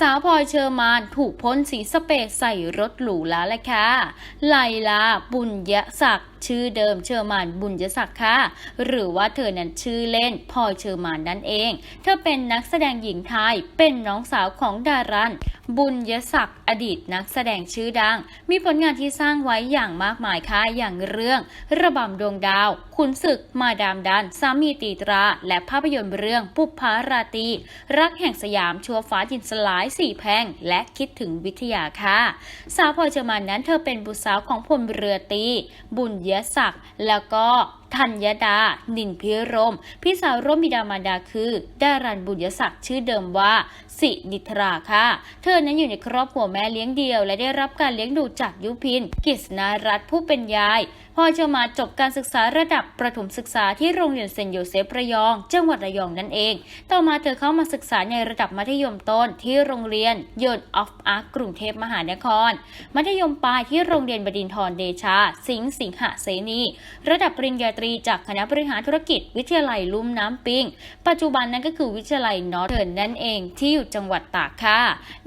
สาวพลอยเชอร์มานถูกพ่นสีสเปรย์ใส่รถหรูแล้วแหละค่ะ ไลลาบุญยศักดิ์ชื่อเดิมเชอร์มานบุญยศักดิ์ค่ะ หรือว่าเธอนั้นชื่อเล่นพลอยเชอร์มานนั่นเอง เธอเป็นนักแสดงหญิงไทย เป็นน้องสาวของดารัน บุญยศักดิ์อดีตนักแสดงชื่อดัง มีผลงานที่สร้างไว้อย่างมากมายค่ะ อย่างเรื่อง ระบำดวงดาว ขุนศึกมาดามดัน สามีตีตรา และภาพยนตร์เรื่องปุพพาราตี รักแห่งสยามชัวฟ้าดินสลายสี่แพงและคิดถึงวิทยาค่ะสาวพลอยเชอร์มานนั้นเธอเป็นบุตรสาวของพลเรือตี บุญยศักดิ์แล้วก็ธัญดา นินพิรม พี่สาวร่วมบิดามารดาคือ ดารันบุญยศักดิ์ชื่อเดิมว่า สินิทราค่ะ เธอนั้นอยู่ในครอบครัวแม่เลี้ยงเดียว และได้รับการเลี้ยงดูจากยุพิน กิษณารัตผู้เป็นยาย พอเชอร์มาจบการศึกษาระดับประถมศึกษาที่โรงเรียนเซนโยเซฟระยอง จังหวัดระยองนั่นเอง ต่อมาเธอเข้ามาศึกษาในระดับมัธยมต้นที่โรงเรียนยนออฟอาร์กรุงเทพมหานคร มัธยมปลายที่โรงเรียนบดินทรเดชา สิงห์สิงหเสนี ระดับปริญญาตรีจากคณะบริหารธุรกิจ วิทยาลัยลุ่มน้ำปิง ปัจจุบันนั้นก็คือวิทยาลัยนอร์เทิร์นนั่นเองที่อยู่จังหวัดตากค่ะ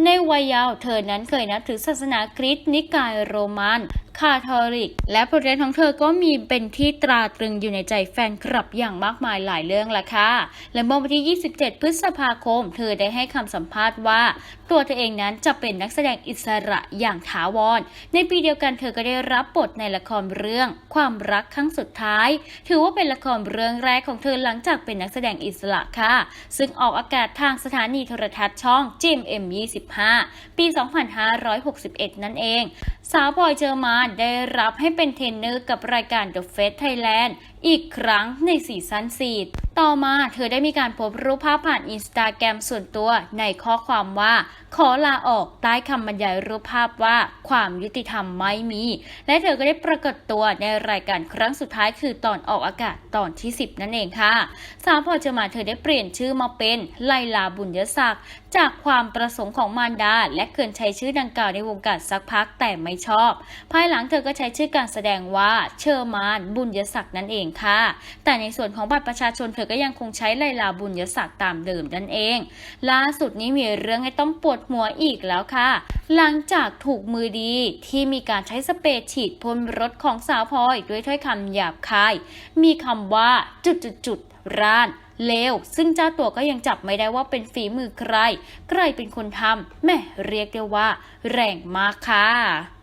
ในวัยเยาว์เธอนั้นเคยนับถือศาสนาคริสต์นิกายโรมัน คาทอลิก และบทเรียนของเธอก็มีเป็นที่ตราตรึงอยู่ในใจแฟนคลับอย่างมากมายหลายเรื่องละค่ะ และเมื่อวันที่ 27 พฤษภาคม เธอได้ให้คำสัมภาษณ์ว่า ตัวเธอเองนั้นจะเป็นนักแสดงอิสระอย่างถาวร ในปีเดียวกันเธอก็ได้รับบทในละครเรื่อง ความรักครั้งสุดท้าย ถือว่าเป็นละครเรื่องแรกของเธอหลังจากเป็นนักแสดงอิสระค่ะ ซึ่งออกอากาศทางสถานีโทรทัศน์ช่อง GMM25 ปี 2561 นั่นเอง สาวพลอยเจอร์มานได้รับให้เป็นเทรนเนอร์กับรายการ The Face Thailand อีกครั้งในซีซั่น4ต่อมาเธอได้มีการโพสต์รูปภาพผ่านอินสตาแกรมส่วนตัวในข้อความว่าขอลาออกใต้คำบรรยายรูปภาพว่าความยุติธรรมไม่มี และเธอก็ได้ปรากฏตัวในรายการครั้งสุดท้ายคือตอนออกอากาศตอนที่ 10 นั่นเองค่ะ สาวพอเจอร์มาเธอได้เปลี่ยนชื่อมาเป็นไลลาบุญยศักดิ์จากความประสงค์ของมารดา และเกินใช้ชื่อดังกล่าวในวงการสักพักแต่ไม่ชอบ ภายหลังเธอก็ใช้ชื่อการแสดงว่าเชอร์มานบุญยศักดิ์นั่นเองค่ะ แต่ในส่วนของบัตรประชาชนเธอก็ยังคงใช้ไลลาบุญยศักดิ์ตามเดิมนั่นเอง ล่าสุดนี้มีเรื่องให้ต้องปวดหัวอีกแล้วค่ะ หลังจากถูกมือดีที่มีการใช้สเปรย์ฉีดพ่นรถของสาวพลอยด้วยถ้อยคำหยาบคาย มีคำว่าจุดจุดจุดร้านเลวซึ่งเจ้าตัวก็ยังจับไม่ได้ว่าเป็นฝีมือใคร ใครเป็นคนทำแม่เรียกได้ว่า แรงมากค่ะ